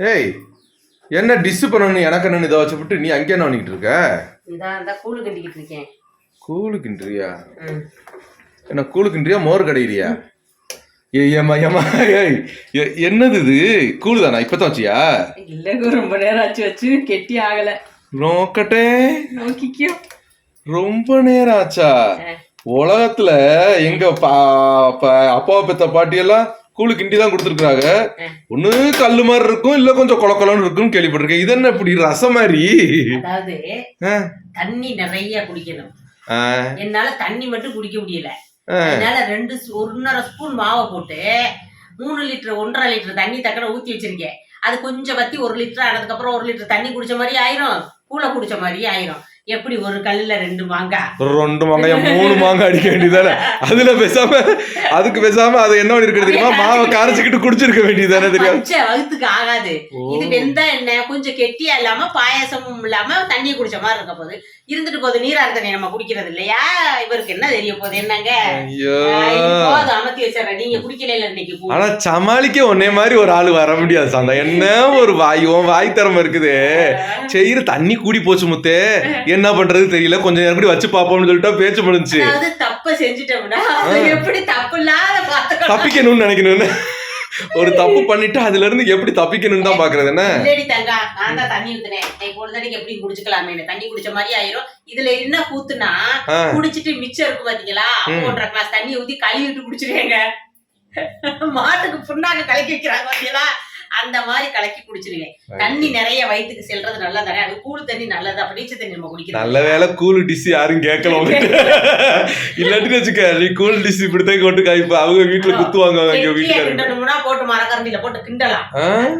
ஏய் என்ன டிஷ் பண்ணணும் எனக்கு என்னன்னு இதை வச்சுப்புட்டு நீ அங்கே என்ன பண்ணிக்கிட்டு இருக்க? இந்த கூழு கட்டிக்கிட்டு இருக்கேன். கூழு கிண்டுறியா. என்ன கூழு கிண்டுறியா? மோர் கடையிறியா? ஏய் ஏமா ஏமா ஏய் என்னது இது? கூழு தானா? இப்பதான் வச்சியா? இல்லைங்க ரொம்ப நேரம் ஆச்சு வச்சு கெட்டி ஆகல. நோக்கட்டே. நோக்கிக்கோ ரொம்ப நேரம் ஆச்சா? உலகத்துல எங்க பா- பா- அப்பாவை பெத்த பாட்டியெல்லாம் கூழு கிண்டி தான் கொடுத்துருக்காங்க ஒண்ணு கல்லு மாதிரி இருக்கும் இல்ல கொஞ்சம் கொல கொலன்னு இருக்கும்னு கேள்விப்பட்டிருக்கேன். இது என்ன இப்படி ரசம் மாதிரி? அதாவது தண்ணி நிறைய குடிக்கணும். என்னால தண்ணி மட்டும் குடிக்க முடியல. அதனால ரெண்டு ஒன்றரை ஸ்பூன் மாவை போட்டு மூணு லிட்டர் ஒன்றரை லிட்டர் தண்ணி தக்கன ஊத்தி வச்சிருக்கேன். அது கொஞ்சம் வத்தி ஒரு லிட்டர் ஆனதுக்கு அப்புறம் ஒரு லிட்டர் தண்ணி குடிச்ச மாதிரி ஆயிரும். கூழ குடிச்ச மாதிரி ஆயிரும். எப்படி ஒரு கல்லுல ரெண்டு மாங்காய் ரெண்டு மாங்காய் மூணு மாங்காய் அடிக்க வேண்டியதானே அதுல பேசாம அதுக்கு பேசாம அது என்ன பண்ணிருக்க தெரியுமா? மாவை கரைச்சிக்கிட்டு குடிச்சிருக்க வேண்டியதானே தெரியும். வகுத்துக்கு ஆகாது. இது வெந்தா என்ன? கொஞ்சம் கெட்டியா இல்லாம பாயாசமும் இல்லாம தண்ணி குடிச்ச மாதிரி இருக்க போகுது. இருந்துட்டு போகுது நீரார் தண்ணி நம்ம குடிக்கிறது இல்லையா? இவருக்கு என்ன தெரிய போகுது? என்னங்க? ஐயோ. போதும் அமர்த்தி வச்சிடறேன். நீங்க குடிக்கல இன்னைக்கு. ஆனா சமாளிக்க உன்னே மாதிரி ஒரு ஆளு வர முடியாது சாந்தா. என்ன ஒரு வாய் வாய் திறமை இருக்குது. செய்யற தண்ணி கூடி போச்சு முத்தே. என்ன பண்றது தெரியல. கொஞ்சம் நேரம் கூட வச்சு பாப்போம்னு சொல்லிட்டு பேச்சு அதாவது தப்ப செஞ்சுட்டோம்னா எப்படி தப்பு இல்லாத தப்பிக்கணும்னு நினைக்கணும்னு. ஒரு தப்பு பண்ணிட்டு அதுல இருந்து எப்படி தப்பிக்கணும்னு தான் பாக்குறது என்ன? தங்கா நான் தான் தண்ணி ஊத்துனேன். நீ பொழுதடிக்கு எப்படி குடிச்சுக்கலாமே தண்ணி குடிச்ச மாதிரி ஆயிரும். இதுல என்ன கூத்துனா குடிச்சிட்டு மிச்சம் இருக்கு பாத்தீங்களா. ஒன்றரை கிளாஸ் தண்ணி ஊத்தி கழுவிட்டு குடிச்சிருவேங்க. மாட்டுக்கு புண்ணாக்கு கலக்கி வைக்கிறாங்க பாத்தீங்களா? அந்த மாதிரி கலக்கி குடிச்சிருவேன். தண்ணி நிறைய வயித்துக்கு செல்றது நல்லதானே அது கூழ் தண்ணி நல்லது? அப்ப நீச்ச தண்ணி நம்ம குடிக்கிறது. நல்ல வேலை கூல் டிஷ் யாரும் கேட்கல இல்லாட்டி வச்சுக்க நீ கூல் டிஷ் இப்படித்தான் கொண்டு காய்ப்ப. அவங்க வீட்டுல குத்துவாங்க அவங்க வீட்டுக்காரங்க. கிண்டணும்னா போட்டு மரக்கரண்டில போட்டு கிண்டலாம்?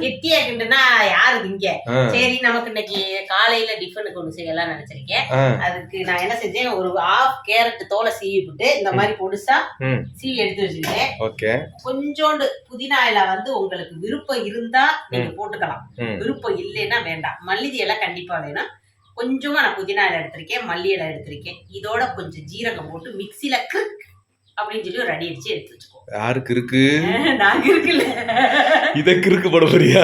கெட்டியா கிண்டுனா யாரு திங்க? ஆ, சரி நமக்கு இன்னைக்கு காலையில டிஃபனுக்கு ஒண்ணு செய்யலாம் நினைச்சிருக்கேன். அதுக்கு நான் என்ன செஞ்சேன்? ஒரு ஆஃப் கேரட் தோலை சீவி விட்டு இந்த மாதிரி பொடுசா. சீவி எடுத்து வச்சுக்கிட்டேன் ஓகே. கொஞ்சோண்டு புதினா இலை வந்து உங்களுக்கு விருப்பம் இருந்தா நீங்க போட்டுக்கலாம். விருப்பம் இல்லைன்னா வேண்டாம். மல்லிகை இலை கண்டிப்பா வேணும். கொஞ்சமா நான் புதினா இலை எடுத்திருக்கேன் மல்லி இலை எடுத்திருக்கேன். இதோட கொஞ்சம் ஜீரகம் போட்டு மிக்சியில கிரிக் அப்படின்னு சொல்லி ஒரு அடி அடிச்சு எடுத்து வச்சுக்கோ யாருக்கு இருக்கு? நாங்க இருக்குல்ல. இத கிறுக்கு போட போறியா.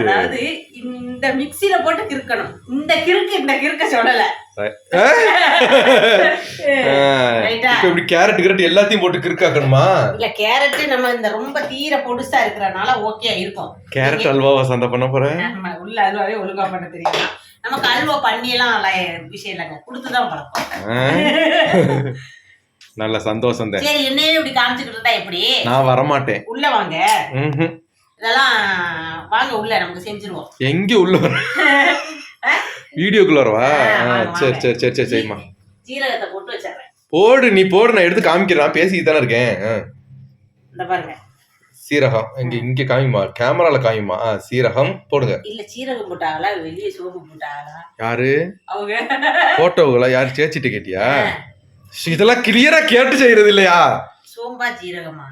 அதாவது இந்த மிக்சியில போட்டு கிறுக்கணும் இந்த கிறுக்கு இந்த கிறுக்க சொல்லல? இப்ப இப்படி கேரட் கிரட் எல்லாத்தையும் போட்டு கிறுக்காக்கணுமா? இல்ல கேரட் நம்ம இந்த ரொம்ப தீர பொடுசா இருக்கிறனால ஓகே இருக்கும். கேரட் அல்வாவா சந்தை பண்ண போறேன் உள்ள அல்வாவே ஒழுங்கா பண்ண தெரியுமா நமக்கு அல்வா பண்ணியெல்லாம் விஷயம் இல்லைங்க. கொடுத்துதான் பழக்கம். ஆ? நல்ல சந்தோஷம் தான். சரி என்னையே இப்படி காமிச்சுக்கிட்டு இருந்தா எப்படி? நான் வரமாட்டேன். உள்ள வாங்க. இதெல்லாம் வாங்க உள்ள நமக்கு செஞ்சிருவோம். எங்க உள்ள வர? வீடியோக்குள்ள வரவா ஆ, ஆ, வாங்க, சரி. சரி சரி சரி சரிம்மா. ஜீரகத்தை போட்டு வச்சிடுறேன். போடு நீ போடு நான் எடுத்து காமிக்கிறேன். நான் பேசிக்கிட்டு தானே இருக்கேன். இந்த பாருங்க. சீரகம். இங்க இங்க காமிமா கேமரால காமிமா சீரகம் போடுங்க. இல்ல சீரகம் போட்டாங்களா? வெளியே சோப்பு போட்டாங்களா? யாரு? அவங்க. போட்டோங்களா யாரு சேச்சிட்டு கேட்டியா? இதெல்லாம் கிளியரா கேட்டு செய்யறது இல்லையா? சோம்பா ஜீரகமா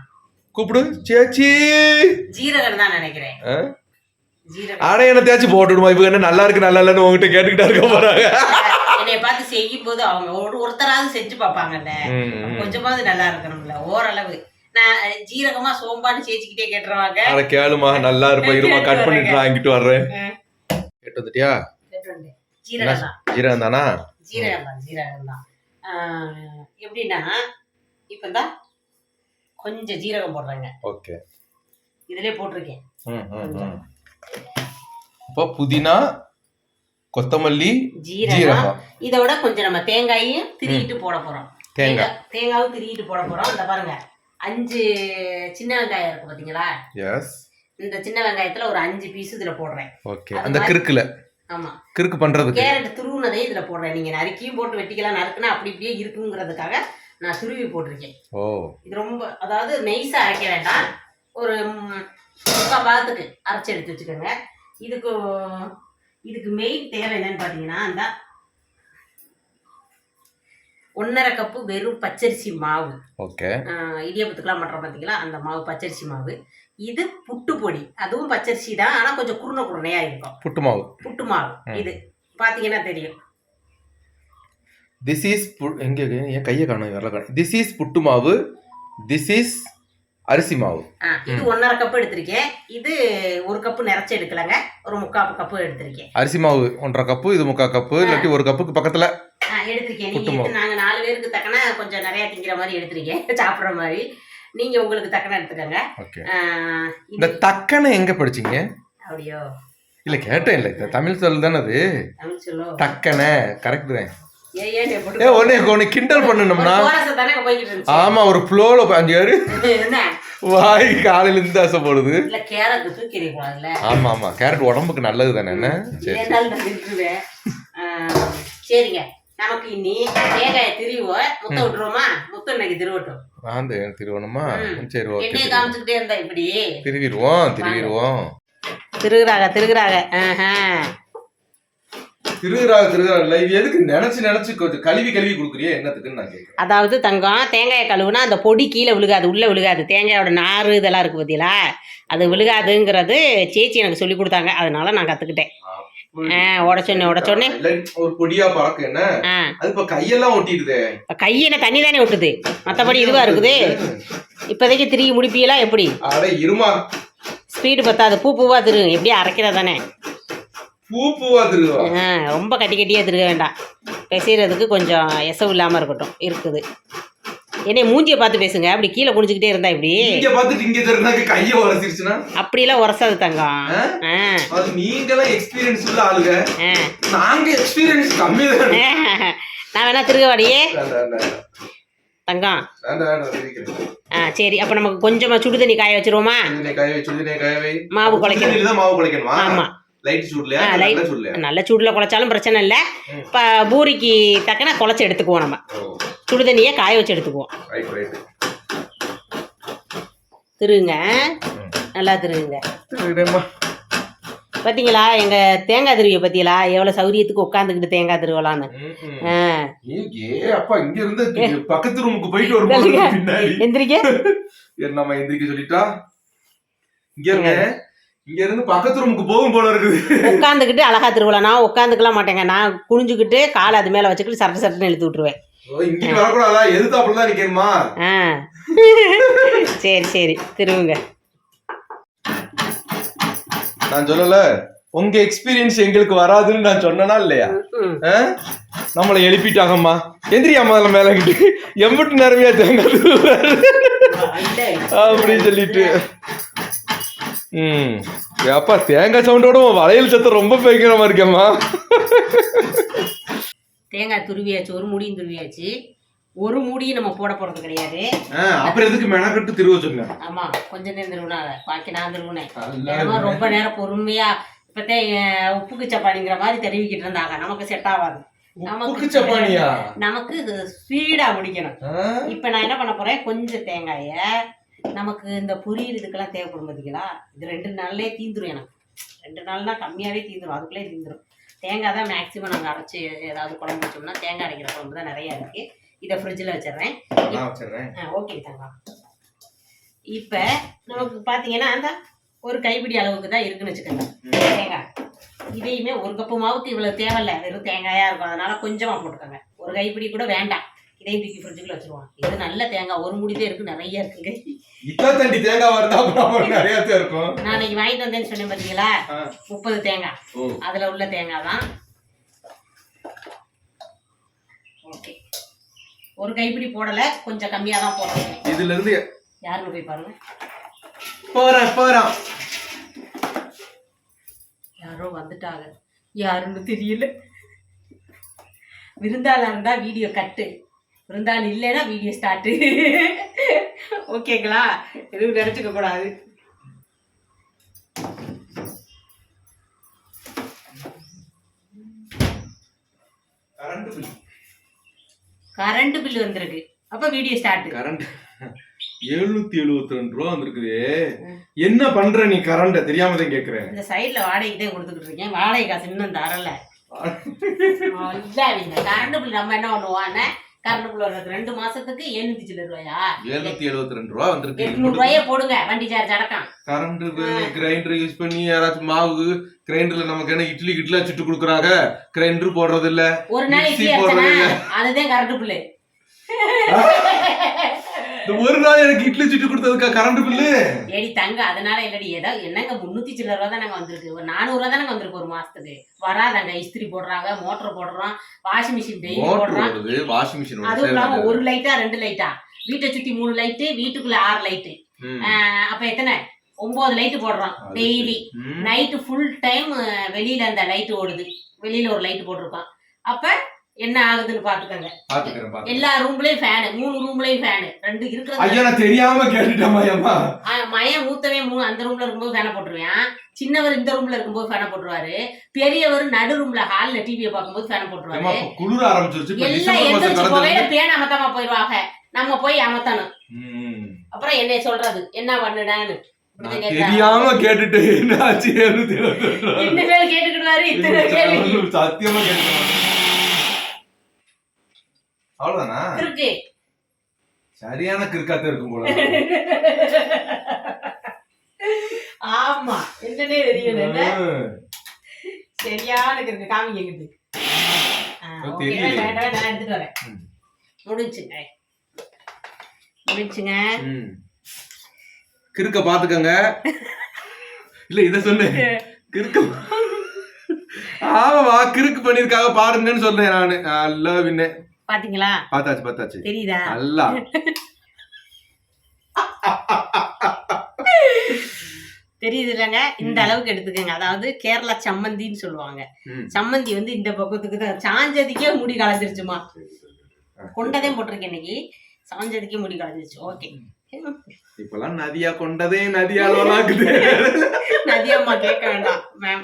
கூப்பிடு. சேச்சி. ஜீரகம் தான் நினைக்கிறேன். ஆ? ஜீரகம். அட என்ன தேய்ச்சி போட்டுடுமா இவங்க என்ன நல்லா இருக்கு நல்லா இல்லைன்னு உங்ககிட்ட கேட்டுக்கிட்டா இருக்க போறாங்க. என்னைய பார்த்து செய்யும் போது அவங்க ஒரு ஒருத்தராவது செஞ்சு பார்ப்பாங்கல்ல. கொஞ்சமாவது நல்லா இருக்கணும்ல ஓரளவு. நான் ஜீரகமா சோம்பான்னு சேச்சிக்கிட்டே கேட்டுருவாங்க. அட கேளுமா நல்லா இருப்பா இருமா கட் பண்ணிட்டு நான் இங்கிட்டு வர்றேன். கேட்டு வந்துட்டியா. ஜீரகம் தான் ஜீரகம் தானா? ஜீரகம் தான் எப்படின்னா இப்பதான் கொஞ்சம் ஜீரகம் போடுறேங்க. ஓகே. இதுலயே போட்டிருக்கேன். இப்போ புதினா கொத்தமல்லி ஜீரகம். இதோட கொஞ்சம் நம்ம தேங்காயையும் திருகிட்டு போட போறோம். தேங்காய். தேங்காவும் திருகிட்டு போட போறோம். இந்த பாருங்க. அஞ்சு சின்ன வெங்காயம் இருக்கு பாத்தீங்களா? எஸ் இந்த சின்ன வெங்காயத்துல ஒரு அஞ்சு பீஸ் இதுல போடுறேன். ஓகே அந்த கிறுக்குல. ஆமா. கிறுக்கு பண்றதுக்கு. கேரட் துருவுனதே இதுல போடுறேன். நீங்க நறுக்கியும் போட்டு வெட்டிக்கலாம். நறுக்குனா அப்படி இப்படியே இருக்குங்கிறதுக்காக நான் துருவி போட்டிருக்கேன். ஓ. இது ரொம்ப அதாவது நெய்ஸா அரைக்க வேண்டாம். ஒரு முக்கால் பாகத்துக்கு அரைச்சி எடுத்து வச்சுக்கோங்க. இதுக்கு இதுக்கு மெயின் தேவை என்னன்னு பார்த்தீங்கன்னா அந்த ஒன்றரை கப்பு வெறும் பச்சரிசி மாவு. ஓகே ஆஹ் இடியாப்பத்துக்கெல்லாம் பண்ணுறோம் பார்த்தீங்களா அந்த மாவு பச்சரிசி மாவு. இது புட்டு பொடி. அதுவும் பச்சரிசி தான் ஆனால் கொஞ்சம் குருணை குருணையாக இருக்கும். புட்டு மாவு. புட்டு மாவு. இது பார்த்தீங்கன்னா தெரியும். திஸ் இஸ் எங்க என் கையை காணும் வரல திஸ் இஸ் புட்டு மாவு. திஸ் இஸ் அரிசி மாவு. ஆ, இது ஒன்றரை கப்பு எடுத்திருக்கேன். இது ஒரு கப்பு நிறைச்சி எடுக்கலங்க. ஒரு முக்கால் கப்பு எடுத்திருக்கேன். அரிசி மாவு ஒன்றரை கப்பு இது முக்கால் கப்பு இல்லாட்டி ஒரு கப்புக்கு பக்கத்துல எடுத்திருக்கேன். நீங்க நாங்க நாலு பேருக்கு தக்கன கொஞ்சம் நிறைய திங்கிற மாதிரி எடுத்திருக்கேன். சாப்பிடுற மாதிரி. நீங்க உங்களுக்கு தக்கன எடுத்துக்கோங்க. இந்த தக்கனை எங்க படிச்சீங்க? அப்படியோ. இல்ல கேட்டேன் இல்ல. இந்த தமிழ் சொல் தானே அது. தமிழ் சொல்லோ. தக்கனை கரெக்ட் தான். ஏ ஒன்னே ஒன்னு கிண்டல் பண்ணணும்னா? ஆமா ஒரு ஃப்ளோல என்ன? வாய் காலையில இருந்து தூக்கிடக்கூடாதுல்ல ஆமா ஆமா. கேரட் உடம்புக்கு நல்லது தானே என்ன? சரிங்க. நமக்கு இனி தேங்காயை திருவோம் முத்த விட்டுருவோமா? முத்தம் இன்னைக்கு திருவட்டும். ஆந்து திருவணுமா? ம். சரி ஓகே எண்ணெயை காமிச்சுக்கிட்டே இருந்தா இப்படி? திருவிடுவோம் திருவிடுவோம். திருகுறாங்க திருகுறாங்க ஆஹா. திருகிறாக இல்ல. இது எதுக்கு நினைச்சு நினைச்சு கொஞ்சம் கழுவி கழுவி கொடுக்குறியே? என்னத்துக்குன்னு நான் கேட்கறேன். அதாவது தங்கம் தேங்காயை கழுவுனா அந்த பொடி கீழே விழுகாது உள்ளே விழுகாது. தேங்காயோட நார் இதெல்லாம் இருக்குது பார்த்தீங்களா அது விழுகாதுங்கிறது சேச்சி எனக்கு சொல்லி கொடுத்தாங்க. அதனால நான் கற்றுக்கிட்டேன் உடச்சொன்னே உடச்சொன்னே. இல்ல, ஒரு பொடியா பறக்க என்ன? ஆ. அது இப்ப கையெல்லாம் ஒட்டிடுதே. கையின தண்ணி தானே விட்டுது மற்றபடி இதுவாக இருக்குது. இப்போதைக்கு திரும்பி முடிப்பீங்களா எப்படி? அட இருமா. ஸ்பீடு பத்தாது. பூ பூவாக திரு. எப்படியே அரைக்கிறதா தானே பூ பூவா திருவா ஆ ரொம்ப கட்டி கட்டியாக திருக வேண்டாம். பிசைறதுக்கு கொஞ்சம் எசவு இல்லாமல் இருக்கட்டும். இருக்குது. என்னை மூஞ்சியை பார்த்து பேசுங்க. அப்படி கீழே குனிஞ்சுக்கிட்டே இருந்தா இப்படி இங்க பார்த்துட்டு இங்க தெரிஞ்சாக்க கைய உரசிருச்சுன்னா? அப்படிலாம் உரசாது தங்கம். அது நீங்களாம் எக்ஸ்பீரியன்ஸ் உள்ள ஆளுங்க. நாங்க எக்ஸ்பீரியன்ஸ் கம்மி தான். நான் வேணா திருகவாடியே தங்கம். ஆ சரி. அப்போ நமக்கு கொஞ்சமாக சுடு தண்ணி காய வச்சிருவோமா? சுடுதண்ணி காய வை, சுடுதண்ணி காய வை. மாவு குழைக்கணும். மாவு குழைக்கணுமா? ஆமா. நல்ல சூடில் குழைச்சாலும் பிரச்சனை இல்லை. இப்போ பூரிக்கு தக்கன குழச்சி எடுத்துக்குவோம் நம்ம. சுடு தண்ணியை காய வச்சு எடுத்துக்குவோம். ரைட் ரைட் திருங்க. நல்லா திருங்க. பார்த்தீங்களா எங்கள் தேங்காய் திருவியை பார்த்தீங்களா எவ்வளோ சௌரியத்துக்கு உட்காந்துக்கிட்டு தேங்காய் திருவலான்னு அப்பா இங்க இருந்து பக்கத்து ரூமுக்கு போயிட்டு வரும்போது எந்திரிக்க நம்ம எந்திரிக்க சொல்லிட்டா? இங்க இருங்க. இங்க இருந்து பக்கத்து ரூமுக்கு போகும் போல இருக்குது. உட்காந்துக்கிட்டு அழகா திருவலாம் நான் உட்காந்துக்கலாம் மாட்டேங்க. நான் குனிஞ்சுக்கிட்டு காலை அது மேலே வச்சுக்கிட்டு சட்டை சட்டுன்னு இழுத்து விட்டுருவேன். வரக்கூடாதா? தான் நிக்கணுமா? ஆ. சரி சரி. திருவுங்க நான் சொல்லல. உங்க எக்ஸ்பீரியன்ஸ் எங்களுக்கு வராதுன்னு நான் சொன்னனா இல்லையா? நம்மளை எழுப்பிட்டாங்கம்மா. எந்திரியா முதல்ல மேல கிட்டு எம்பிட்டு நேரமையா தேங்காய். அப்படின்னு சொல்லிட்டு. ம். அப்பா தேங்காய் சவுண்டோட வளையல் சத்தம் ரொம்ப பயங்கரமா இருக்கேம்மா. தேங்காய் துருவியாச்சு ஒரு முடியும் துருவியாச்சு. ஒரு முடியும் நம்ம போட போறது கிடையாது. அப்புறம் எதுக்கு மெனக்கட்டு திருவ சொன்னேன் ஆமா கொஞ்ச நேரம் திருவினாங்க பாக்கி நான் திருவினேன். ரொம்ப நேரம் பொறுமையா இப்பத்தே உப்புக்கு சப்பானிங்கிற மாதிரி தெரிவிக்கிட்டு இருந்தாங்க. நமக்கு செட் ஆகாது. நமக்கு ஸ்பீடா முடிக்கணும்? இப்போ நான் என்ன பண்ண போறேன்? கொஞ்சம் தேங்காயை நமக்கு இந்த பொரியல் இதுக்கெல்லாம் தேவைப்படும் பார்த்தீங்களா இது ரெண்டு நாள்லயே தீந்துரும் எனக்கு. ரெண்டு நாள்னா கம்மியாவே தீந்துரும். அதுக்குள்ளே தீந்துரும். தேங்காய் தான் மேக்ஸிமம் நாங்கள் அரைச்சி ஏதாவது குழம்பு வச்சோம்னா தேங்காய் அரைக்கிற குழம்பு தான் நிறையா இருக்கு. இதை ஃப்ரிட்ஜில் வச்சிடுறேன். வச்சிடுறேன். ஆ ஓகே தங்கம் இப்போ நமக்கு பார்த்தீங்கன்னா அந்த ஒரு கைப்பிடி அளவுக்கு தான் இருக்குன்னு வச்சுக்கோங்க. தேங்காய். இதையுமே ஒரு கப்பு மாவுக்கு இவ்வளோ தேவையில்ல. வெறும் தேங்காயாக இருக்கும். அதனால கொஞ்சமாக போட்டுக்கோங்க. ஒரு கைப்பிடி கூட வேண்டாம். இதையும் தூக்கி ஃப்ரிட்ஜுக்குள்ள வச்சிருவோம். இது நல்ல தேங்காய். ஒரு முடிதே இருக்கு. நிறைய இருக்குங்க. இத்தா தண்டி தேங்காய் வருதா அப்புறம் நிறைய இருக்கும். நான் இன்னைக்கு வாங்கிட்டு வந்தேன்னு சொன்னேன் பார்த்தீங்களா. முப்பது தேங்காய். அதில் உள்ள தேங்காய் தான். ஓகே. ஒரு கைப்பிடி போடலை கொஞ்சம் கம்மியாக தான் போடுறேன் இதுல இருந்து யாருன்னு போய் பாருங்க. போறேன் போறேன் யாரோ வந்துட்டாங்க. யாருன்னு தெரியல. விருந்தாளா இருந்தா வீடியோ கட்டு. விருந்தாள் இல்லைன்னா வீடியோ ஸ்டார்ட்டு ஓகேங்களா எதுவும் நினச்சிக்க கூடாது. Current bill. வந்திருக்கு. அப்போ வீடியோ ஸ்டார்ட் கரண்ட். எழுநூத்தி எழுபத்தி ரெண்டு ரூபா வந்திருக்குது. என்ன பண்ற நீ கரண்ட தெரியாம தான் கேக்குறேன். இந்த சைடில் வாடகைக்கு தான் கொடுத்துக்கிட்டு இருக்கேன். வாடகை காசு இன்னும் தரல. கரண்ட் பில் நம்ம என்ன பண்ணுவோம் ரெண்டு மாசத்துக்கு எழுநூத்தி ரூபாயா? எழுநூத்தி எழுபத்தி ரெண்டு ரூபா வந்திருக்கு. எட்நூறு ரூபாயே போடுங்க வண்டி சார்ஜ் அடக்கம். கரண்ட் கிரைண்டர் யூஸ் பண்ணி யாராச்சும் மாவு கிரைண்டர்ல நமக்கு என்ன இட்லி கிட்லா சுட்டு கொடுக்குறாங்க? கிரைண்டர் போடுறது இல்ல. ஒரு நாள் இட்லி போடுறது. அதுதான் கரண்ட் இந்த ஒரு நாள் எனக்கு இட்லி சுட்டு கொடுத்ததுக்கா கரண்ட் பில்லு ஏடி தங்க அதனால இல்லடி ஏதோ என்னங்க முன்னூத்தி சில்லற ரூபா தானங்க வந்திருக்கு. ஒரு நானூறு ரூபா தானங்க வந்திருக்கு ஒரு மாசத்துக்கு. வராதாங்க இஸ்திரி போடுறாங்க மோட்டர் போடுறோம் வாஷிங் மிஷின் டெய்லி மோட்டர் போடுறோம். ஓடுது வாஷிங் மிஷின் அதுவும் இல்லாம ஒரு லைட்டா ரெண்டு லைட்டா வீட்டை சுத்தி மூணு லைட்டு வீட்டுக்குள்ள ஆறு லைட்டு. அப்ப எத்தனை? ஒன்பது லைட்டு போடுறோம் டெய்லி. நைட்டு ஃபுல் டைம் வெளியில அந்த லைட் ஓடுது. வெளியில ஒரு லைட் போட்டிருக்கோம். அப்ப என்ன ஆகுதுன்னு பாத்துக்கோங்க பாத்துக்கிறேன் எல்லா ரூம்லயும் ஃபேனு மூணு ரூம்லயும் ஃபேனு ரெண்டு இருக்கிறது ஐயா நான் தெரியாம கேட்டுட்டேன் ஐயம்மா ஆ, மயன் மூத்தவே மூணு அந்த ரூம்ல இருக்கும்போது ஃபேனை போட்டுருவேன். சின்னவர் இந்த ரூம்ல இருக்கும்போது ஃபேனை போட்டுருவாரு. பெரியவர் நடு ரூம்ல ஹால்ல டிவியை பார்க்கும்போது ஃபேனை போட்டுருவாரு. குளிர ஆரம்பிச்சிருச்சு எல்லாம் எந்திரிச்சு போகையில பேன் அமத்தாம போயிடுவாங்க நம்ம போய் அமத்தணும். அப்புறம் என்னைய சொல்றது என்ன கேட்டா, தெரியாம கேட்டுட்டு என்ன ஆச்சு? சத்தியமா கேட்டுட்டேன் அவ்வளவுதானா? இருக்கு சரியான கிறுக்காத்த இருக்கும் போல. ஆமா. என்னன்னே தெரியல என்ன? சரியான இருக்கு காமிங்க எங்கிட்டு நான் எடுத்துட்டு வரேன். முடிஞ்சுங்க. முடிஞ்சுங்க. கிறுக்க பாத்துக்கங்க. இல்ல இத சொன்னேன் கிறுக்க. ஆமாவா கிறுக்கு பண்ணிருக்காக பாருங்கன்னு சொல்றேன் நானு. நல்லா வின்ன பாத்தீங்களா? பார்த்தாச்சு பார்த்தாச்சு தெரியுதா? நல்லா. தெரியுது இல்லைங்க இந்த அளவுக்கு எடுத்துக்கோங்க. அதாவது கேரளா சம்மந்தின்னு சொல்லுவாங்க. சம்மந்தி வந்து இந்த பக்கத்துக்கு தான். சாஞ்சதுக்கே முடி கலந்துருச்சுமா கொண்டதே போட்டிருக்கேன் இன்னைக்கு. சாஞ்சதுக்கே முடி கலந்துருச்சு ஓகே. இப்பெல்லாம் நதியா கொண்டதே நதியாலவாக்குது நதியம்மா கேட்க வேண்டாம் மேம்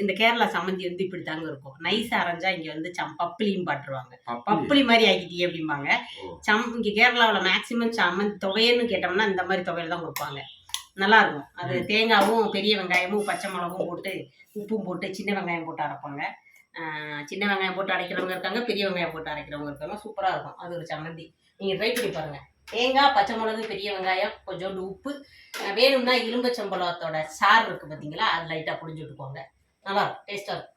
இந்த கேரளா சம்மந்தி வந்து இப்படி தாங்க இருக்கும் நைஸ் அரைஞ்சா இங்க வந்து சம் பப்பிளியும் பாட்டுருவாங்க. பப்புளி மாதிரி ஆக்கிட்டீங்க அப்படிம்பாங்க. சம் இங்க கேரளாவில் மேக்சிமம் சம்மந்தி துவையல்னு கேட்டோம்னா இந்த மாதிரி துவையல் தான் கொடுப்பாங்க. நல்லா இருக்கும் அது தேங்காவும் பெரிய வெங்காயமும் பச்சை மிளகும் போட்டு உப்பும் போட்டு சின்ன வெங்காயம் போட்டு அரைப்பாங்க. சின்ன வெங்காயம் போட்டு அரைக்கிறவங்க இருக்காங்க பெரிய வெங்காயம் போட்டு அரைக்கிறவங்க இருக்காங்க. சூப்பராக இருக்கும். அது ஒரு சம்மந்தி. நீங்கள் ட்ரை பண்ணி பாருங்க. தேங்காய் பச்சை மிளகு பெரிய வெங்காயம் கொஞ்சோண்டு உப்பு வேணும்னா எலும்பச்சம்பழத்தோட சாறு இருக்கு பார்த்தீங்களா அது லைட்டாக புளிஞ்சு விட்டுக்கோங்க. நல்லா இருக்கும். டேஸ்ட்டாக இருக்கும்.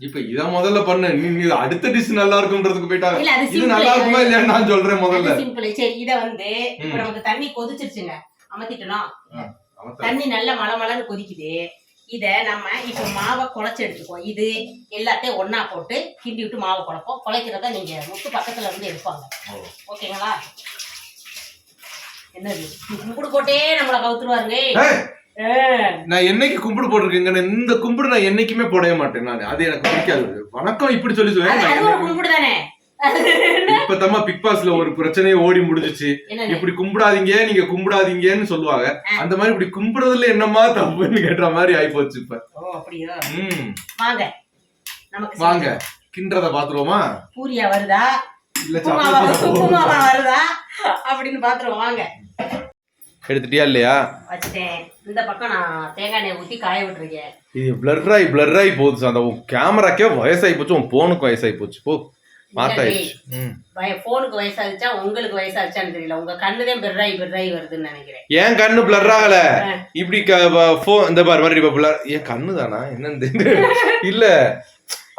இப்ப இத முதல்ல பண்ணு. நீ நீ அடுத்த டிஷ் நல்லா இருக்கும்ன்றதுக்கு போயிட்டா இல்லை அது இது நல்லா இருக்குமா இல்லையான்னு நான் சொல்றேன் முதல்ல. சிம்பிள் சரி இத வந்து இப்ப. நமக்கு தண்ணி கொதிச்சிருச்சுங்க. அமத்திட்டோம் தண்ணி நல்லா மலை மலைன்னு கொதிக்குது. இத நம்ம இப்ப மாவை குழச்சு எடுத்துக்குவோம். இது எல்லாத்தையும் ஒண்ணா போட்டு கிண்டி விட்டு மாவை குழப்போம். குழைக்கிறத நீங்க முத்து பக்கத்துல இருந்து எடுப்பாங்க. ஓகேங்களா? என்னது? நீ கும்பிடு போட்டே நம்மள கவுத்துருவாருங்க. ஏய், நான் என்னைக்கு கும்பிடு போட்டிருக்கேங்க இந்த கும்பிடு நான் என்னைக்குமே போடவே மாட்டேன் நான். அது எனக்கு பிடிக்காது. வணக்கம் இப்படி சொல்லி சொல்லுவேன். கும்பிடு தானே? இப்ப பிக் பாஸ்ல ஒரு பிரச்சனையே ஓடி முடிஞ்சுச்சு. இப்படி கும்பிடாதீங்க நீங்க கும்பிடாதீங்கன்னு சொல்லுவாங்க. அந்த மாதிரி இப்படி கும்பிடுறதுல என்னமா தப்புன்னு கேட்ட மாதிரி ஆயிப்போச்சு இப்ப. ஓ அப்படியோ? ம். வாங்க. கிண்டறத பாத்துருவோமா? பூரியா வருதா? உப்புமாவா வருதா? அப்படின்னு பாத்துருவோம் வாங்க. எடுத்துட்டியா இல்லையா? வச்சுட்டேன். இந்த பக்கம் நான் தேங்காய் எண்ணெய் ஊற்றி காய விட்டுருக்கேன். இது பிளர்ராய் பிளர்ராய் போகுது அந்த உன் கேமராக்கே வயசாகி போச்சு. உன் போனுக்கு வயசாகி போச்சு. போ. மாத்தாயிடுச்சு. போனுக்கு வயசாச்சா உங்களுக்கு வயசாச்சான்னு தெரியல. உங்க கண்ணுதான் பெர்ராய் பெர்ராய் வருதுன்னு நினைக்கிறேன். ஏன் கண்ணு பிளர் ஆகல. இப்படி ஃபோன் இந்த பாரு மாதிரி பிளர் ஏன் கண்ணு தானா என்னன்னு தெரியல. இல்ல.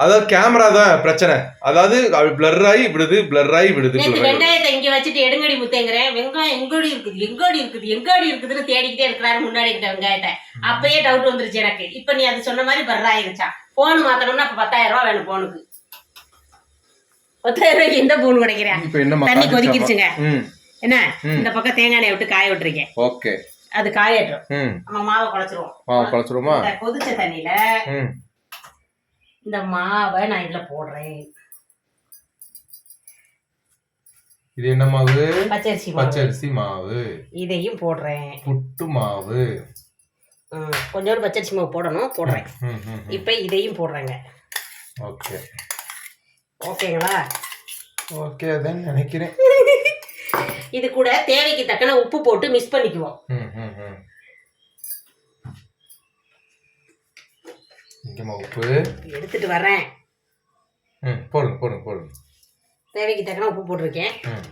அதாவது கேமரா தான் பிரச்சனை. அதாவது பிளர் ஆகி விடுது பிளர் ஆகி விடுது. வெங்காயத்தை இங்க வச்சுட்டு எடுங்கடி முத்தேங்கிறேன். வெங்காயம் எங்கடி இருக்குது? எங்கடி இருக்குது? எங்கடி இருக்குதுன்னு தேடிக்கிட்டே இருக்கிறாரு முன்னாடி இருக்க வெங்காயத்தை. அப்பயே டவுட் வந்துருச்சு எனக்கு. இப்ப நீ அது சொன்ன மாதிரி பெர்ராயிருச்சா போன் மாத்தணும்னா அப்ப பத்தாயிரம் ரூபாய் வேணும் போனுக்கு பத்தாயிரம் ரூபாய்க்கு எந்த போன் கிடைக்கிறேன் தண்ணி? கொதிக்கிருச்சுங்க. என்ன. இந்த பக்கம் தேங்காய் எண்ணெய் விட்டு காய விட்டுருக்கேன். ஓகே. அது காயட்டும். நம்ம மாவை குழச்சிருவோம். குழச்சிருமா இந்த கொதிச்ச தண்ணியில இந்த மாவை நான் இதுல போடுறேன். இது என்ன மாவு? பச்சரிசி பச்சரிசி மாவு. இதையும் போடுறேன். புட்டு மாவு. ம், கொஞ்சோண்டு பச்சரிசி மாவு போடணும் போடுறேன். ம், ம், ம். இப்போ இதையும் போடுறேங்க. ஓகே. ஓகேங்களா? ஓகே அதான் நினைக்கிறேன். இது கூட தேவைக்கு தக்கன உப்பு போட்டு மிக்ஸ் பண்ணிக்குவோம். இங்கம்மா உப்பு எடுத்துட்டு வரேன் ம் போடுங்க போடுங்க போடுங்க. தேவைக்கு தக்கன உப்பு போட்டிருக்கேன். ம்.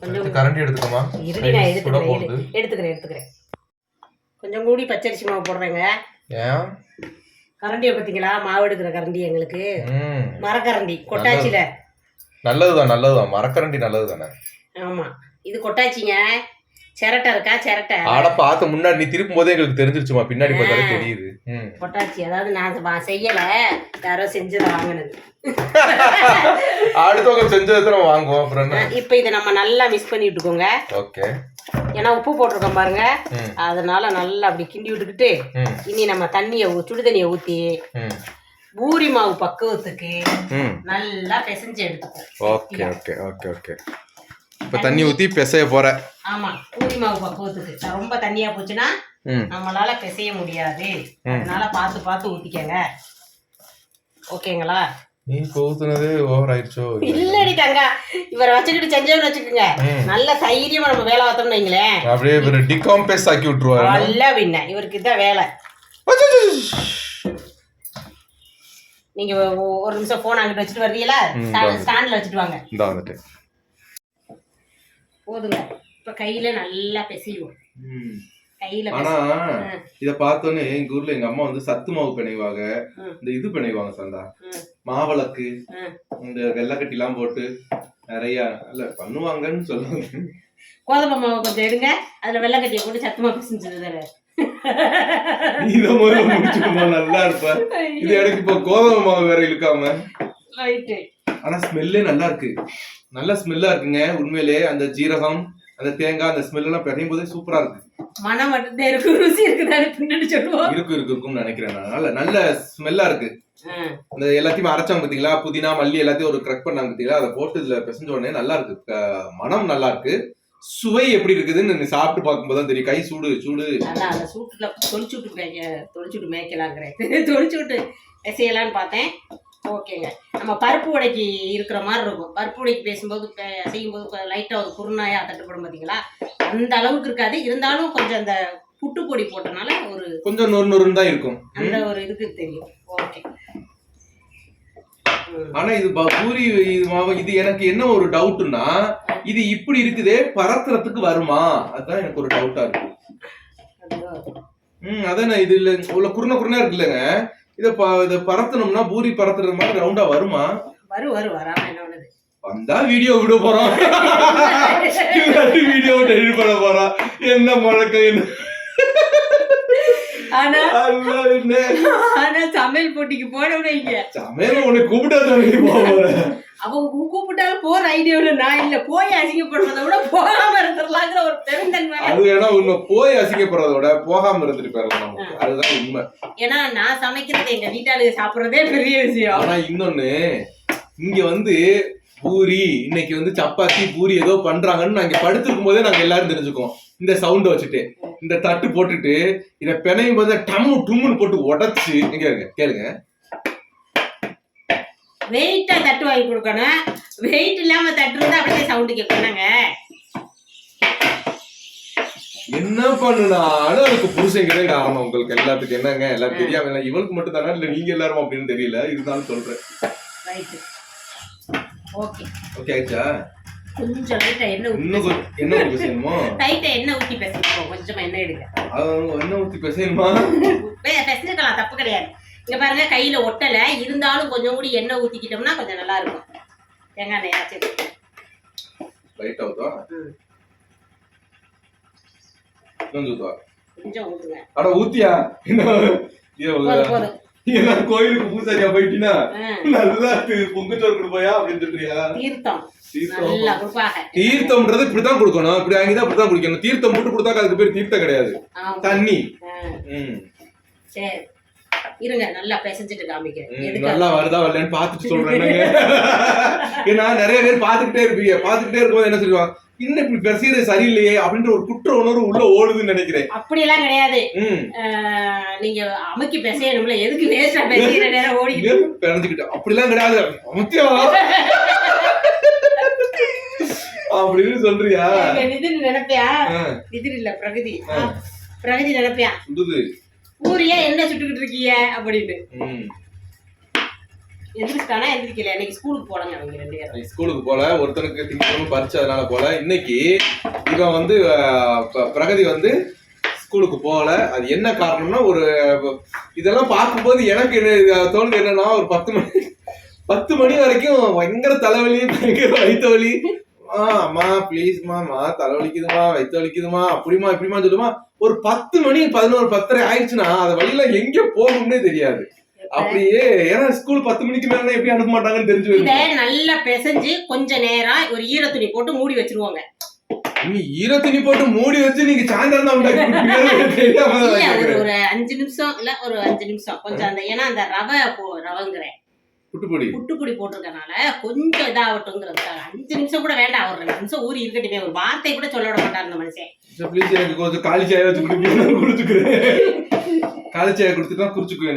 கொஞ்சம் கரண்டி எடுத்துக்கோமா? இருடி நான் எடுத்துக்கிறேன் எடுத்துக்கிறேன் எடுத்துக்கிறேன். கொஞ்சம் கூடி பச்சரிசி மாவு போடுறேங்க. ஏன்? கரண்டியை பார்த்தீங்களா மாவு எடுக்கிற கரண்டி எங்களுக்கு. மரக்கரண்டி கொட்டாச்சியில நல்லதுதான் நல்லதுதான். மரக்கரண்டி நல்லது தானே ஆமா. இது கொட்டாச்சிங்க. சிரட்டை இருக்கா? சிரட்டை. ஆட பார்த்த முன்னாடி நீ திருப்பும் போதே எங்களுக்கு தெரிஞ்சிருச்சுமா. பின்னாடி பார்த்தாலே தெரியுது. ம். கொட்டாச்சி அதாவது நான் செய்யல. யாரோ செஞ்சதை வாங்கினது. அடுத்தவங்க செஞ்சதை நம்ம வாங்குவோம் அப்புறம் இப்போ இதை நம்ம நல்லா மிக்ஸ் பண்ணி விட்டுக்கோங்க ஓகே. ஏன்னா உப்பு போட்டிருக்கோம் பாருங்க. அதனால நல்லா அப்படி கிண்டி விட்டுக்கிட்டு இனி நம்ம தண்ணியை ஊ- சுடு தண்ணியை ஊற்றி பூரி மாவு பக்குவத்துக்கு நல்லா பிசைஞ்சு எடுத்துப்போம். Okay okay okay okay. இப்போ தண்ணி ஊற்றி பிசைய போற. ஆமா பூரி மாவு பக்குவத்துக்கு. ரொம்ப தண்ணியா போச்சுன்னா நம்மளால பிசைய முடியாது. அதனால பார்த்து பார்த்து ஊத்திக்கங்க. ஓகேங்களா? நீ ஊத்துனது ஓவர் ஆயிடுச்சோ? இல்லடி தங்கா. இவரை வச்சுக்கிட்டு செஞ்சோன்னு வச்சுக்கோங்க. நல்ல தைரியமா நம்ம வேலை பார்த்தோம்னு வைங்களேன். அப்படியே ஒரு டிகாம்பேஸ் ஆக்கி விட்டுருவாரு. நல்லா பின்ன இவருக்கு இதான் வேலை. நீங்க ஒரு நிமிஷம் போன் அங்கிட்டு வச்சுட்டு வர்றீங்களா ஸ்டாண்ட்ல வச்சுட்டு வாங்க. இந்த வந்துட்டு. போதுங்க. இப்ப கையில நல்லா பிசைவோம் கையில ஆனா இத பார்த்தோன்னே எங்க ஊர்ல எங்க அம்மா வந்து சத்து மாவு பிணைவாங்க. இந்த இது பிணைவாங்க சந்தா. மாவிளக்கு. இந்த வெள்ளக்கட்டி எல்லாம் போட்டு நிறைய இல்ல பண்ணுவாங்கன்னு சொல்லுவாங்க. கோதுமை மாவு கொஞ்சம் எடுங்க. அதுல வெள்ளக்கட்டியை போட்டு சத்தமா பிசைஞ்சது தானே. இத முதல்ல முடிச்சுக்கோமா நல்லா இருப்ப. இது எனக்கு இப்போ கோதுமை மாவு வேற இழுக்காம. ரைட்டு ஆனா ஸ்மெல்லே நல்லா இருக்கு. நல்ல ஸ்மெல்லா இருக்குங்க. உண்மையிலே அந்த ஜீரகம் அந்த தேங்காய் அந்த ஸ்மெல் எல்லாம் பிணையும் போதே சூப்பரா இருக்கு. மனம் இருக்கு ருசி இருக்குதானே பின்னாடி சொல்லுவோம். இருக்கு இருக்கு இருக்கும்னு நினைக்கிறேன் நான். நல்ல நல்ல ஸ்மெல்லா இருக்கு. அந்த எல்லாத்தையும் அரைச்சாங்க பாத்தீங்களா? புதினா மல்லி எல்லாத்தையும் ஒரு கிரக் பண்ணாங்க பாத்தீங்களா? அதை போட்டு இதுல பிசைஞ்ச உடனே நல்லா இருக்கு. மனம் நல்லா இருக்கு. சுவை எப்படி இருக்குதுன்னு நீ சாப்பிட்டு பார்க்கும்போது தான் தெரியும். கை சூடு சூடு. அந்த சூட்டுல தொளிச்சு விட்டு தொளிச்சு விட்டு மேய்க்கலாங்கிறேன். தொளிச்சு விட்டு செய்யலான்னு பார்த்தேன். ஓகேங்க நம்ம பருப்பு உடைக்கு இருக்கிற மாதிரி இருக்கும். பருப்பு உடைக்கு பேசும்போது செய்யும்போது லைட்டாக ஒரு குருணாயா தட்டுப்படும் பார்த்தீங்களா அந்த அளவுக்கு இருக்காது. இருந்தாலும் கொஞ்சம் அந்த புட்டு பொடி போட்டனால ஒரு கொஞ்சம் நொறு நொறுன்னு தான் இருக்கும். அந்த ஒரு இதுக்கு தெரியும். ஓகே. ஆனா இது ப- பூரி இது இது எனக்கு என்ன ஒரு டவுட்னா இது இப்படி இருக்குதே பறக்கிறதுக்கு வருமா? அதுதான் எனக்கு ஒரு டவுட்டா இருக்கு. ம் அதானே இது இல்ல உள்ள குருண குருணா இருக்குல்லங்க. இத இத பறத்தணும்னா பூரி பறத்துறது மாதிரி ரவுண்டா வருமா? வரும் வரும் வராம என்ன வந்தா வீடியோ விட போறோம். வீடியோ டெலிட் பண்ண போறோம். என்ன முழக்கம் என்ன ஆனா ஆனா சமையல் போட்டிக்கு போனோம்னு வைங்க சமையல உன்னை கூப்பிட்டா தானே போறேன் அவங்க கூப்பிட்டாலும் போற ஐடியாவில நான் இல்ல. போய் அசிங்கப்படுறத விட போகாம இருந்துடலாங்கிற ஒரு பெருந்தன்மை. அது உண்மை. போய் அசிங்கப்படுறத விட போகாம நமக்கு. அதுதான் உண்மை. ஏன்னா நான் சமைக்கிறது எங்க வீட்டாளுங்க சாப்பிடுறதே பெரிய விஷயம். ஆனா இன்னொன்னு இங்க வந்து பூரி இன்னைக்கு வந்து சப்பாத்தி பூரி ஏதோ பண்றாங்கன்னு நாங்க படுத்திருக்கும் போதே நாங்க எல்லாரும் தெரிஞ்சுக்கோம் இந்த சவுண்ட வச்சுட்டு இந்த தட்டு போட்டுட்டு இத பிணையும் போது டம்மு டும்முன்னு போட்டு உடைச்சு இங்க இருங்க கேளுங்க. வெயிட்டா தட்டு வாங்கி கொடுக்கணும். வெயிட் இல்லாம தட்டு இருந்தா அப்படியே சவுண்டு கேட்கணுங்க என்ன பண்ணுனாலும் அதுக்கு புருஷங்கிறே காரணம் உங்களுக்கு எல்லாத்துக்கும் என்னங்க? எல்லாம் தெரியாம இவளுக்கு மட்டும் தானே இல்ல நீங்க எல்லாரும் அப்படின்னு தெரியல. இருந்தாலும் சொல்றேன். ஓகே ஓகே ஆயிடுச்சா? கொஞ்சம் லைட்டா எண்ணெய் ஊத்தி என்ன ஊத்தி பேசணுமோ? லைட்டா எண்ணெய் ஊத்தி கொஞ்சமா எண்ணெய் எடுங்க. ஊத்தி பேசணுமா? தப்பு கிடையாது. இங்க பாருங்க கையில ஒட்டல. இருந்தாலும் கொஞ்சம் கூடி எண்ணெய் ஊத்திக்கிட்டோம்னா கொஞ்சம் நல்லா இருக்கும். தேங்காய் எண்ணெய் சரி லைட் ஆகுதா? ம். இன்னும் ஊத்துவா? கொஞ்சம் ஊத்துங்க. அட ஊத்தியா? போதும் போதும். எல்லாம் கோயிலுக்கு பூசாரியா போயிட்டீங்கன்னா நல்லா இருக்கு பொங்குச்சோறு கொடுப்போயா அப்படின்னு சொல்றியா? தீர்த்தம். தீர்த்தம்ன்றது இப்படிதான் கொடுக்கணும். இப்படி வாங்கிதான் இப்படிதான் குடிக்கணும். தீர்த்தம் போட்டு கொடுத்தாக்க அதுக்கு பேர் தீர்த்தம் கிடையாது. தண்ணி. ம். சரி. இருங்க நல்லா பிசைஞ்சிட்டு காமிக்கிறேன். நல்லா வருதா வரலன்னு பாத்துட்டு சொல்றேன் ஏன்னா நிறைய பேர் பாத்துக்கிட்டே இருப்பீங்க. பாத்துக்கிட்டே இருக்கும்போது என்ன சொல்லுவாங்க? இன்னும் இப்படி பெருசீரே சரியில்லையே அப்படின்ற ஒரு குற்ற உணர்வு உள்ள ஓடுதுன்னு நினைக்கிறேன். அப்படியெல்லாம் கிடையாது. ம். ஆ, நீங்க அமுக்கி பிசையணும்ல எதுக்கு வேஸ்டா பேசுகிற நேரம் ஓடிக்கிட்டு பிறந்துக்கிட்டு. அப்படிலாம் கிடையாது. முக்கியம் அப்படின்னு சொல்றியா? நிதின் நினைப்பியா? நிதின் இல்ல பிரகதி. பிரகதி நினைப்பியா? ஊரியா என்ன சுட்டுக்கிட்டு இருக்கீங்க? அப்படின்னு. ம். எந்திரிச்சிட்டானா எந்திரிக்கல இன்னைக்கு ஸ்கூலுக்கு போனாங்க அவங்க ரெண்டு பேரும். இன்னைக்கு ஸ்கூலுக்கு போல ஒருத்தனுக்கு திங்கக்கிழமை பரிச்சு அதனால போல. இன்னைக்கு இவன் வந்து பிரகதி வந்து ஸ்கூலுக்கு போகல. அது என்ன காரணம்னா ஒரு இதெல்லாம் பார்க்கும்போது எனக்கு என்ன தோணுது என்னன்னா ஒரு பத்து மணி பத்து மணி வரைக்கும் பயங்கர தலைவலி வயிற்று வலி ஆ அம்மா ப்ளீஸ்மா மா தலைவலிக்குதுமா வயிற்று வலிக்குதுமா அப்படிமா இப்படிமா சொல்லுமா. ஒரு பத்து மணி பதினோரு பத்தரை ஆயிடுச்சுன்னா அது வழியில எங்க போகணும்னே தெரியாது. அப்படியே ஏன்னா ஸ்கூல் பத்து மணிக்கு மேல எப்படி அனுப்ப மாட்டாங்கன்னு தெரிஞ்சு. நல்லா பிசைஞ்சு கொஞ்ச நேரம் ஒரு ஈர துணி போட்டு மூடி வச்சிருவாங்க. நீ ஈர துணி போட்டு மூடி வச்சு நீங்க சாயந்தரம் தான் உண்டாக்கி. ஒரு அஞ்சு நிமிஷம் இல்ல ஒரு அஞ்சு நிமிஷம். கொஞ்சம் அந்த ஏன்னா அந்த ரவை போ ரவைங்கிறேன். புட்டுப்பொடி. புட்டுக்குடி போட்டிருக்கனால கொஞ்சம் இதாகட்டும்ங்கிறதுக்காக அஞ்சு நிமிஷம் கூட வேண்டாம். ஒரு ரெண்டு நிமிஷம் ஊறி இருக்கட்டுமே. ஒரு வார்த்தை கூட சொல்ல விட மாட்டார் இந்த மனுஷன். ப்ளீஸ் எனக்கு கொஞ்சம் காலி சாயா வச்சு கொடுப்பீங்க. நான் குடிச்சுக்கிறேன். காலி சாயா கொடுத்துட்டா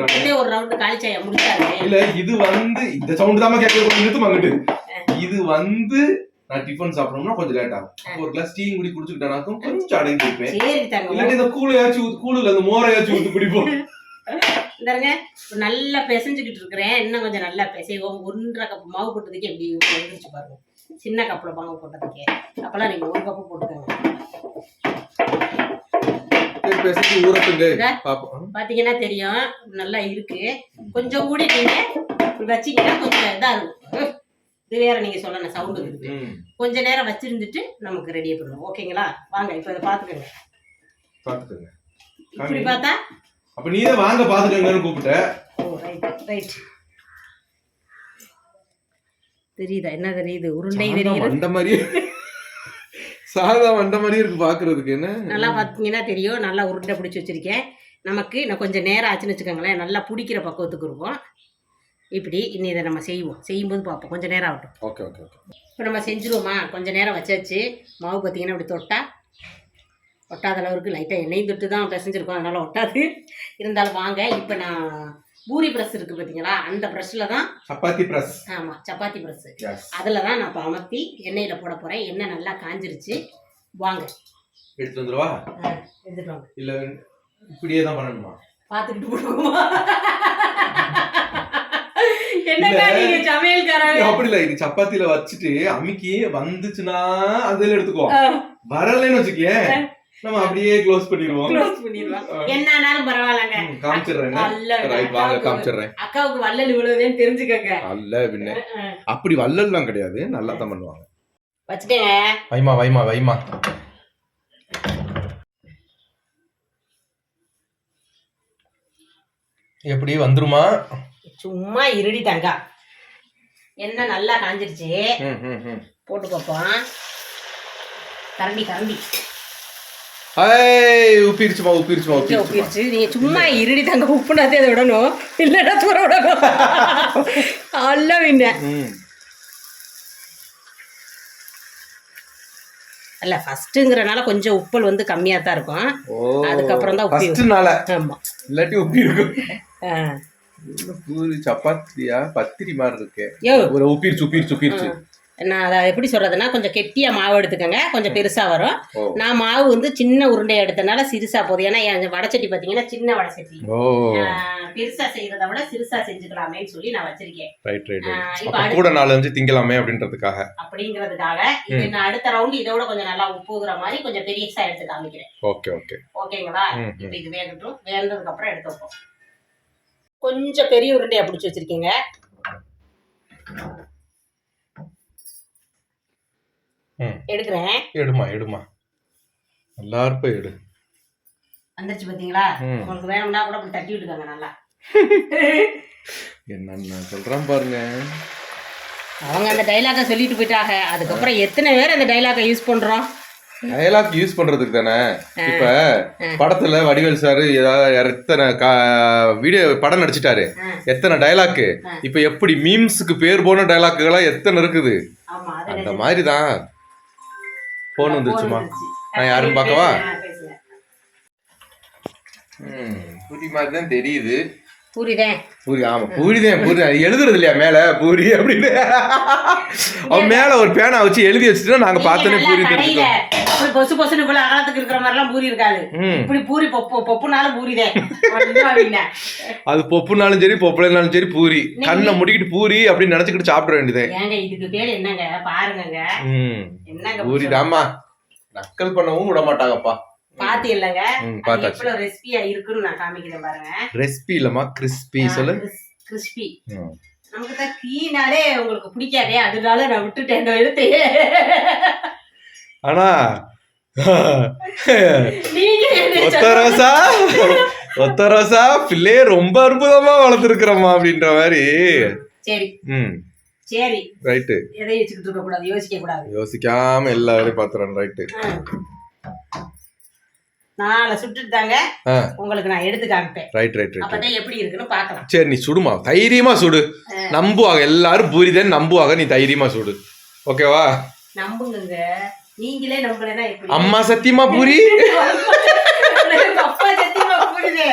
நான். இதே ஒரு ரவுண்டு காலிச்சாய முடிச்சாரு இல்ல இது வந்து இந்த சவுண்ட் தான் கேட்க கொஞ்சம் நிறுத்து இது வந்து நான் டிஃபன் சாப்பிடணும்னா கொஞ்சம் லேட் ஆகும். ஒரு கிளாஸ் டீ குடி குடிச்சுக்கிட்டானாக்கும் கொஞ்சம் அடங்கி இருப்பேன் இல்லாட்டி இந்த கூழையாச்சும் கூழுல அந்த மோரையாச்சும் ஊத்து குடிப்போம். இந்தாருங்க நல்லா பிசைஞ்சுக்கிட்டு இருக்கிறேன். இன்னும் கொஞ்சம் நல்லா பிசைவோம் ஒன்றரை கப் மாவு போட்டதுக்கு எப்படி எழுந்திரிச்சு பாருங்க. சின்ன கப்பில் மாவு போட்டதுக்கு. அப்பெல்லாம் நீங்க ஒரு கப்பு போட்டுக்கோங்க. பார்த்தீங்கன்னா தெரியும் நல்லா இருக்கு. கொஞ்சம் கூட நீங்க வச்சீங்கன்னா கொஞ்சம் இதா இருக்கும். இது வேற நீங்க சொல்லணும் சவுண்டு இருக்கு. கொஞ்ச நேரம் வச்சிருந்துட்டு நமக்கு ரெடி பண்ணுவோம் ஓகேங்களா வாங்க இப்போ இதை பார்த்துக்கோங்க பாத்துக்கோங்க. இப்படி பார்த்தா அப்ப நீ தான் வாங்க பாத்துக்கங்கன்னு கூப்பிட்ட. ஓ ரைட் ரைட் தெரியுதா என்ன தெரியுது? உருண்டை தெரியுது வண்ட மாதிரியே சாதா வண்ட மாதிரியே இருக்கு பாக்குறதுக்கு என்ன? நல்லா பார்த்தீங்கன்னா தெரியும் நல்லா உருண்டை பிடிச்சி வச்சிருக்கேன். நமக்கு இன்னும் கொஞ்சம் நேரம் ஆச்சுன்னு வச்சுக்கோங்களேன் நல்லா பிடிக்கிற பக்குவத்துக்கு இருக்கும் இப்படி இனி இதை நம்ம செய்வோம். செய்யும்போது பார்ப்போம். கொஞ்சம் நேரம் ஆகட்டும். Okay okay okay. இப்போ நம்ம செஞ்சுருவோமா? கொஞ்சம் நேரம் வச்சாச்சு. மாவு பார்த்தீங்கன்னா இப்படி தொட்டா ஒட்டாத அளவுக்கு லைட்டாக எண்ணெயும் தொட்டு தான் பிசைஞ்சிருக்கோம். அதனால் ஒட்டாது. இருந்தாலும் வாங்க இப்போ நான் பூரி ப்ரெஸ் இருக்குது பார்த்தீங்களா அந்த ப்ரெஷ்ஷில் தான் சப்பாத்தி பிரஸ் ஆமாம் சப்பாத்தி ப்ரெஸ்ஸு அதில் தான் நான் இப்போ அமர்த்தி எண்ணெயில் போட போகிறேன் எண்ணெய் நல்லா காஞ்சிருச்சு. வாங்க. எடுத்து வந்துருவா எடுத்துட்டு வாங்க. இல்ல இப்படியே தான் பண்ணணுமா? பார்த்துக்கிட்டு போடுவோமா அப்படி இல்ல. இது சப்பாத்தில வச்சுட்டு அமுக்கி வந்துச்சுன்னா அதுல எடுத்துக்கோ வரலைன்னு வச்சுக்கேன் நம்ம அப்படியே க்ளோஸ் பண்ணிடுவோம். Close பண்ணிடுவா. என்னன்னாலும் பரவாயில்லங்க. காமிச்சிடுறேன் நல்ல ரைட் வாங்க அக்காவுக்கு காமிச்சிடுறேன். அக்காவுக்கு வள்ளல் விழுவுதேன்னு தெரிஞ்சுக்கங்க. அல்ல பின்ன. அப்படி வள்ளல்லாம் கிடையாது. நல்லா தான் பண்ணுவாங்க. வச்சுட்டேங்க வைமா வைமா வைமா. எப்படி வந்துருமா? சும்மா இருடி தங்கா. என்ன நல்லா காஞ்சிருச்சு. ம், ம், ம். போட்டு பார்ப்போம். கரண்டி கரண்டி. ஐய் உப்பிருச்சுமா உப்பிருச்சுமா உப்பிருச்சு. நீங்க சும்மா இருடி தங்க உப்புனாதே அதை விடணும். இல்லைன்னா தூர விடணும். அல்ல வின்ன ம். அல்ல ஃபர்ஸ்ட்டுங்கிறனால கொஞ்சம் உப்பல் வந்து கம்மியாக தான் இருக்கும் அதுக்கப்புறம் தான் உப்பி ஆமாம் இல்லாட்டி உப்பி இருக்கும். பூரி சப்பாத்தியா? பத்திரி மாதிரி இருக்கு. ஒரு உப்பிருச்சு உப்பிருச்சு உப்பிருச்சு. நான் அதை எப்படி சொல்றதுன்னா கொஞ்சம் கெட்டியாக மாவு எடுத்துக்கோங்க. கொஞ்சம் பெருசாக வரும். நான் மாவு வந்து சின்ன உருண்டை எடுத்தனால சிறுசாக போகுது ஏன்னா என் வடைச்சட்டி பார்த்தீங்கன்னா சின்ன வடைச்சட்டி. ஓ. ஆஹ் பெருசா செய்யறதை விட சிறுசா செஞ்சுக்கலாமேன்னு சொல்லி நான் வச்சிருக்கேன். ரைட் கூட நாலு அஞ்சு திங்கலாமே அப்படின்றதுக்காக. அப்படிங்கிறதுக்காக இது நான் அடுத்த ரவுண்டு இதோட கொஞ்சம் நல்லா உப்புகிற மாதிரி கொஞ்சம் பெரியசா எடுத்து காமிக்கிறேன். Okay okay. ஓகேங்களா. இப்போ இது வேகட்டும். வேந்ததுக்கு அப்புறம் எடுத்து வைப்போம். கொஞ்சம் பெரிய உருண்டையா பிடிச்சி வச்சிருக்கீங்க. எடுக்கிறேன். எடுமா எடுமா. எல்லாருக்கும் எடு. வந்துருச்சு பாத்தீங்களா? ம். உங்களுக்கு வேணும்னா கூட அப்படி தட்டி விட்டுக்கோங்க நல்லா. என்னென்ன சொல்றான் பாருங்க. அவங்க அந்த டைலாக சொல்லிட்டு போயிட்டாங்க. அதுக்கப்புறம் எத்தனை பேர் அந்த டைலாக யூஸ் பண்றோம்? டயலாக் யூஸ் பண்றதுக்கு தானே? இப்ப. படத்துல வடிவேல் சார் ஏதாவது எத்தனை வீடியோ படம் நடிச்சிட்டாரு. எத்தனை டயலாக்கு. இப்ப எப்படி மீம்ஸுக்கு பேர் போன டயலாக்குகளா எத்தனை இருக்குது? அந்த. மாதிரி தான் போன் வந்துருச்சுமா வந்துருச்சு. நான் யாரும் பார்க்கவா? ம் பூரி மாதிரி தான் தெரியுது புரியுதேன் பூரி ஆமா பூரிதான் பூரி. எழுதுறது இல்லையா மேல? பூரி அப்படின்னு. அவன் மேல ஒரு பேனா வச்சு எழுதி வச்சுட்டு நாங்க பார்த்தோன்னே பூரி அப்படி பொசு பொசுன்னு இவ்வளவு அகலத்துக்கு இருக்கிற மாதிரி எல்லாம் பூரி இருக்காது. இப்படி பூரி பொப்பு பொப்புனாலும் பூரிதேன். அது பொப்புனாலும் சரி பொப்புலனாலும் சரி பூரி. கண்ணை முடிக்கிட்டு பூரி அப்படின்னு நினைச்சுக்கிட்டு சாப்பிட வேண்டியதே. ஏங்க இதுக்கு பேர் என்னங்க? என்னங்க நக்கல் பண்ணவும் விட மாட்டாங்கப்பா. பாத்து இல்லைங்க பார்த்தாச்சு ரெசிபியா இருக்குன்னு நான் காமிக்கிறேன் பாருங்க. ரெசிபி இல்லம்மா கிறிஸ்பி சொல்லு. கிறிஸ்பி. நமக்கு தான் கீனாலே உங்களுக்கு பிடிக்காதே அதனால நான் விட்டுட்டேன் இந்த எழுத்தையே. ஆனா நீங்க என்ன ஒத்த ரோசா? ஒத்த ரோசா? பிள்ளைய ரொம்ப அற்புதமா வளர்த்துருக்கிறோமா அப்படின்ற மாதிரி. சரி. ம். சரி. ரைட்டு எதையும் வச்சுக்கிட்டு இருக்க கூடாது யோசிக்க கூடாது யோசிக்காம எல்லா வேலையும் பாத்துறேன் ரைட்டு நாளை சுட்டுட்டாங்க. ஆ. உங்களுக்கு நான் எடுத்து காமிப்பேன். ரைட் ரைட் ரைட் எப்படி இருக்குன்னு பார்க்கலாம். சரி நீ சுடுமா? தைரியமா சுடு. நம்புவாங்க. எல்லாரும் பூரிதன் நம்புவாங்க. நீ தைரியமா சுடு. ஓகேவா நம்புங்க நீங்களே நம்பலைன்னா எப்படி? அம்மா சத்தியமா பூரி? அப்பா சத்தியமா புரியுது.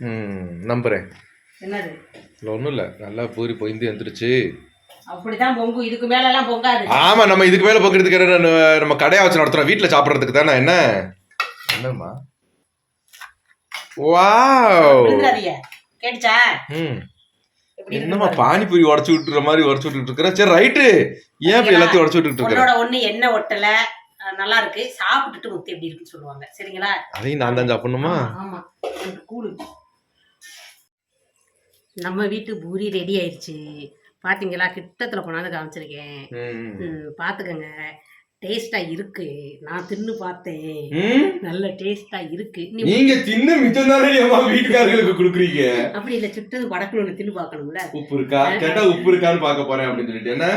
ம் நம்புறேன். என்னது? இல்லை ஒன்றும் இல்லை. நல்லா பூரி பொய்ந்து வந்துருச்சு. அப்படிதான் பொங்கும் இதுக்கு மேல எல்லாம் பொங்காது. ஆமா நம்ம இதுக்கு மேல பக்கிறதுக்கு என்ன, நம்ம கடையா வச்சு நடத்துறோம். வீட்டுல சாப்பிடுறதுக்கு தானே? என்ன? என்னம்மா? வாவ். கேட்டுச்சா? ம். பாருங்க. பானிபூரி உடச்சு விட்டுற மாதிரி உடச்சு விட்டுட்டு இருக்கிற? சரி ரைட்டு. ஏன் இப்ப எல்லாத்தையும் உடச்சு விட்டுட்டு இருக்கிற? ஒண்ணு எண்ணெய் ஒட்டல. நல்லா இருக்கு. சாப்பிட்டுட்டு முத்து எப்படி இருக்குன்னு சொல்லுவாங்க. சரிங்களா? அதையும் நான் தான் சாப்பிடணுமா? ஆமா. எனக்கு கூழு. நம்ம வீட்டு பூரி ரெடி ஆயிடுச்சு பாத்தீங்களா? கிட்டத்துல கொண்டாந்து காமிச்சிருக்கேன். பாத்துக்கங்க. டேஸ்டா இருக்கு. நான் தின்னு பார்த்தேன்? நல்ல டேஸ்டா இருக்கு. நீங்க தின்னு மிச்சம் தானே வீட்டுக்காரர்களுக்கு கொடுக்குறீங்க? அப்படி இல்ல சுட்டது வடக்குன்னு தின்னு பார்க்கணும்ல. உப்பு இருக்கா? கேட்டா உப்பு இருக்கான்னு பார்க்க போறேன் அப்படின்னு சொல்லிட்டு. என்ன.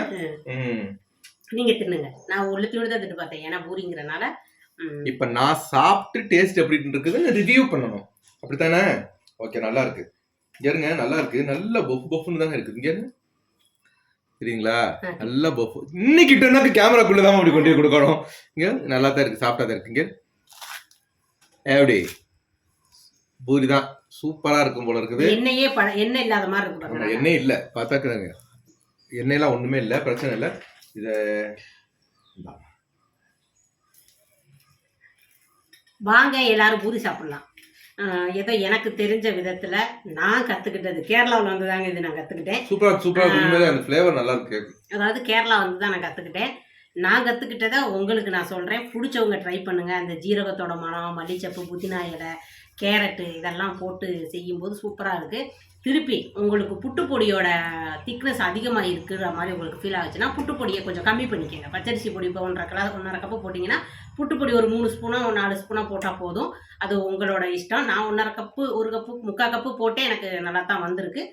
நீங்க தின்னுங்க. நான் உள்ளத்தோடு தான் தின்னு பார்த்தேன். ஏன்னா பூரிங்கிறனால இப்ப நான் சாப்பிட்டு டேஸ்ட் எப்படி இருக்குதுன்னு ரிவ்யூ பண்ணணும். அப்படித்தானே? ஓகே நல்லா இருக்கு. இங்க நல்லா இருக்கு. நல்ல பொஃப் பொஃப்னு தாங்க இருக்குது இங்க சரிங்களா. நல்ல பொஃப் இன்னைக்கு எனக்கு கேமராக்குள்ள தான் அப்படி கொண்டு கொடுக்கணும். இங்க நல்லா தான் இருக்கு. சாப்பிட்டா தான் இருக்கு. இங்க எப்படி பூரி தான். சூப்பரா இருக்கும் போல இருக்குது. எண்ணெயே எண்ணெய் இல்லாத மாதிரி இருக்கு எண்ணெய் இல்ல. பார்த்தாக்குறாங்க. எண்ணெயெல்லாம் ஒண்ணுமே இல்ல. பிரச்சனை இல்ல. இத. வாங்க எல்லாரும் பூரி சாப்பிடலாம். ஏதோ எனக்கு தெரிஞ்ச விதத்துல நான் கத்துக்கிட்டது. கேரளாவில் வந்து தாங்க இது நான் கத்துக்கிட்டேன். சூப்பரா சூப்பரா இருக்கு. உண்மையிலே அந்த ஃபிளேவர் நல்லா இருக்கு. அதாவது கேரளா வந்து தான் நான் கற்றுக்கிட்டேன் நான் கற்றுக்கிட்டதை உங்களுக்கு நான் சொல்கிறேன் பிடிச்சவங்க ட்ரை பண்ணுங்கள் அந்த ஜீரகத்தோட மனம் மல்லிச்சப்பு புதினா இலை கேரட்டு இதெல்லாம் போட்டு செய்யும்போது சூப்பராக இருக்குது திருப்பி உங்களுக்கு புட்டுப்பொடியோட திக்னஸ் அதிகமாக இருக்கிற மாதிரி உங்களுக்கு ஃபீல் ஆச்சுன்னா புட்டுப்பொடியை கொஞ்சம் கம்மி பண்ணிக்கோங்க. பச்சரிசி பொடி இப்போ ஒன்றரை கிலோ ஒன்றரை கப்பு போட்டிங்கன்னா புட்டுப்பொடி ஒரு மூணு ஸ்பூனோ நாலு ஸ்பூனோ போட்டால் போதும். அது உங்களோட இஷ்டம். நான் ஒன்றரை கப்பு ஒரு கப்பு முக்கால் கப்பு போட்டே எனக்கு நல்லா தான் வந்திருக்கு.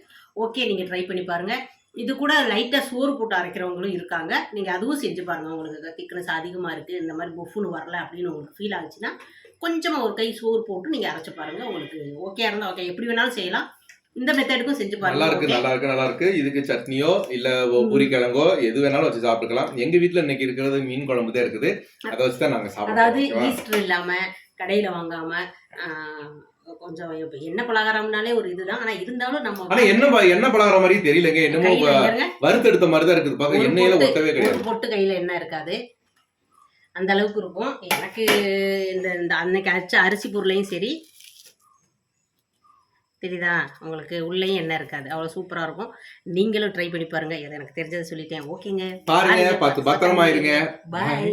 ஓகே நீங்கள் ட்ரை பண்ணி பாருங்கள் இது கூட லைட்டாக சோறு போட்டு அரைக்கிறவங்களும் இருக்காங்க. நீங்கள் அதுவும் செஞ்சு பாருங்கள் உங்களுக்கு திக்னஸ் அதிகமாக இருக்குது இந்த மாதிரி புஃப்னு வரல அப்படின்னு உங்களுக்கு ஃபீல் ஆச்சுன்னா கொஞ்சமாக ஒரு கை சோறு போட்டு நீங்கள் அரைச்சி பாருங்கள் உங்களுக்கு ஓகே இருந்தால் ஓகே எப்படி வேணாலும் செய்யலாம். இந்த மெத்தடுக்கும் செஞ்சு நல்லா பாருங்க. இருக்கு okay? நல்லா இருக்கு நல்லா இருக்கு இதுக்கு சட்னியோ இல்ல பூரி கிழங்கோ எது வேணாலும் வச்சு சாப்பிட்டுக்கலாம். எங்க வீட்ல இன்னைக்கு இருக்கிறது மீன் குழம்பு தான் இருக்குது. அதை வச்சு தான் நாங்க அதாவது சாப்பிடுவோம் ஈஸ்டர் இல்லாமல் கடையில் வாங்காமல் கொஞ்சம் என்ன பலகாரம்னாலே ஒரு இதுதான். ஆனால் இருந்தாலும் நம்ம ஆனா என்ன என்ன பலகார மாதிரி தெரியலங்க. என்னமோ. வறுத்தெடுத்த மாதிரி தான் இருக்குது. பாக்க எண்ணெயில ஒட்டவே கிடையாது. பொட்டு கையில் என்ன இருக்காது. அந்த அளவுக்கு இருக்கும். எனக்கு இந்த இந்த அன்னைக்கு அரைச்ச அரிசி பொருளையும் சரி தெரியுதா? உங்களுக்கு உள்ளேயும் எண்ணெய் இருக்காது. அவ்வளோ சூப்பராக இருக்கும். நீங்களும் ட்ரை பண்ணி பாருங்க. இதை எனக்கு தெரிஞ்சதை சொல்லிட்டேன். ஓகேங்க. பாருங்க. பார்த்து பத்திரமா இருங்க. பாய்